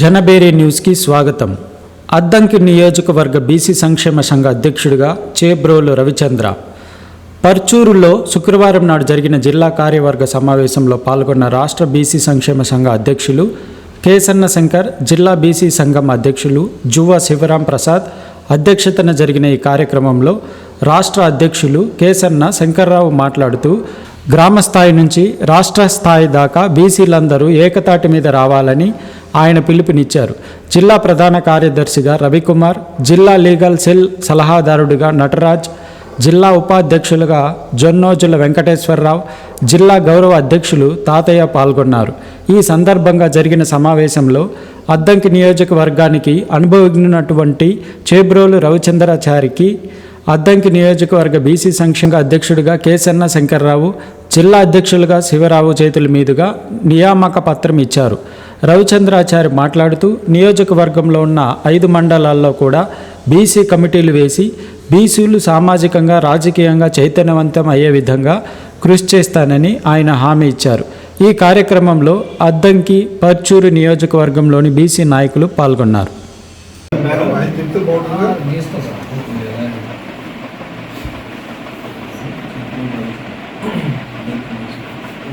జనబేరి న్యూస్కి స్వాగతం. అద్దంకి నియోజకవర్గ బీసీ సంక్షేమ సంఘ అధ్యక్షుడిగా చేబ్రోలు రవిచంద్ర. పర్చూరులో శుక్రవారం నాడు జరిగిన జిల్లా కార్యవర్గ సమావేశంలో పాల్గొన్న రాష్ట్ర బీసీ సంక్షేమ సంఘ అధ్యక్షులు కేసన్న శంకర్ జిల్లా బీసీ సంఘం అధ్యక్షులు జువ్వ శివరాం ప్రసాద్ అధ్యక్షతన జరిగిన ఈ కార్యక్రమంలో రాష్ట్ర అధ్యక్షులు కేసన్న శంకర్రావు మాట్లాడుతూ గ్రామ స్థాయి నుంచి రాష్ట్ర స్థాయి దాకా బీసీలందరూ ఏకతాటి మీద రావాలని ఆయన పిలుపునిచ్చారు. జిల్లా ప్రధాన కార్యదర్శిగా రవికుమార్ జిల్లా లీగల్ సెల్ సలహాదారుడిగా నటరాజ్ జిల్లా ఉపాధ్యక్షులుగా జొన్నోజుల వెంకటేశ్వరరావు జిల్లా గౌరవ అధ్యక్షులు తాతయ్య పాల్గొన్నారు. ఈ సందర్భంగా జరిగిన సమావేశంలో అద్దంకి నియోజకవర్గానికి అనుభవజ్ఞునటువంటి చేబ్రోలు రవిచంద్రాచారికి అద్దంకి నియోజకవర్గ బీసీ సంక్షేమ అధ్యక్షుడిగా కేసన్న శంకర్రావు జిల్లా అధ్యక్షులుగా శివరావు చేతుల మీదుగా నియామక పత్రం ఇచ్చారు. రవిచంద్రాచారి మాట్లాడుతూ నియోజకవర్గంలో ఉన్న ఐదు మండలాల్లో కూడా బీసీ కమిటీలు వేసి బీసీలు సామాజికంగా రాజకీయంగా చైతన్యవంతం అయ్యే విధంగా కృషి చేస్తానని ఆయన హామీ ఇచ్చారు. ఈ కార్యక్రమంలో అద్దంకి పర్చూరు నియోజకవర్గంలోని బీసీ నాయకులు పాల్గొన్నారు.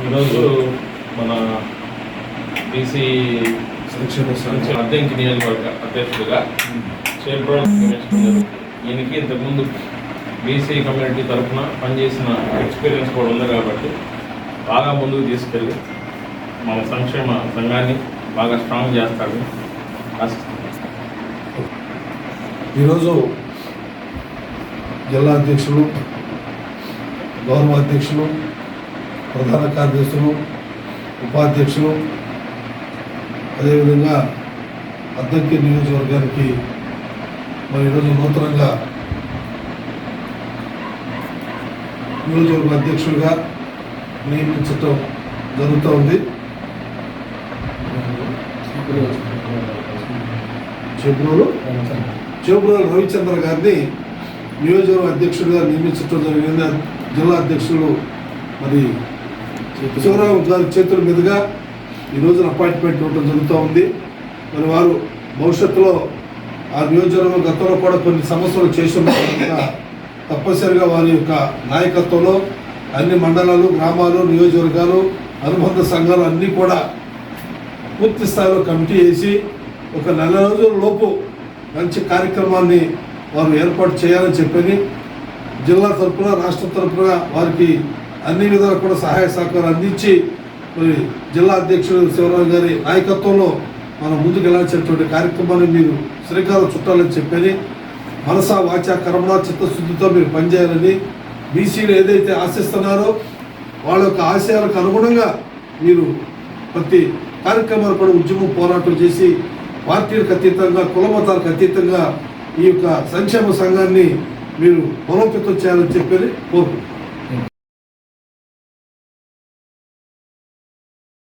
ఈరోజు మన బీసీ సంక్షేమ సంఘం అద్దెంకి నియోజకవర్గ అధ్యక్షుడిగా నియమించుకున్నారు ఈయనకి ఇంతకుముందు బీసీ కమ్యూనిటీ తరఫున పనిచేసిన ఎక్స్పీరియన్స్ కూడా ఉంది కాబట్టి బాగా ముందుకు తీసుకెళ్ళి మన సంక్షేమ సంఘాన్ని బాగా స్ట్రాంగ్ చేస్తాడు. ఈరోజు జిల్లా అధ్యక్షులు గౌరవ అధ్యక్షులు ప్రధాన కార్యదర్శులు ఉపాధ్యక్షులు అదేవిధంగా అద్దంకి నియోజకవర్గానికి మరి ఈరోజు నూతనంగా నియోజకవర్గ అధ్యక్షులుగా నియమించటం జరుగుతూ ఉంది. చెబ్రోలు చెబ్రోలు రవిచంద్ర గారిని నియోజకవర్గ అధ్యక్షుడిగా నియమించడం జరిగింది. జిల్లా అధ్యక్షులు మరి శివరావు గారి చేతుల మీదుగా ఈ రోజున అపాయింట్మెంట్ ఇవ్వడం జరుగుతూ ఉంది. మరి వారు భవిష్యత్తులో ఆ నియోజకవర్గం గతంలో కూడా కొన్ని సమస్యలు చేసిన తప్పనిసరిగా వారి యొక్క నాయకత్వంలో అన్ని మండలాలు గ్రామాలు నియోజకవర్గాలు అనుబంధ సంఘాలు అన్నీ కూడా పూర్తి స్థాయిలో కమిటీ వేసి ఒక నెల రోజుల లోపు మంచి కార్యక్రమాన్ని వారు ఏర్పాటు చేయాలని చెప్పని జిల్లా తరపున రాష్ట్ర తరపున వారికి అన్ని విధాలు కూడా సహాయ సహకారం అందించి మరి జిల్లా అధ్యక్షుడు శివరావు గారి నాయకత్వంలో మనం ముందుకు వెళ్ళాల్సినటువంటి కార్యక్రమాన్ని మీరు శ్రీకారం చుట్టాలని చెప్పని మనసా వాచ కర్మ చిత్తశుద్ధితో మీరు పనిచేయాలని బీసీలు ఏదైతే ఆశిస్తున్నారో వాళ్ళ యొక్క ఆశయాలకు అనుగుణంగా మీరు ప్రతి కార్యక్రమాలు కూడా ఉద్యమం పోరాటం చేసి పార్టీలకు అతీతంగా కుల మతాలకు అతీతంగా ఈ యొక్క సంక్షేమ సంఘాన్ని మీరు బలోపేతం చేయాలని చెప్పి కోరుకుంటున్నాను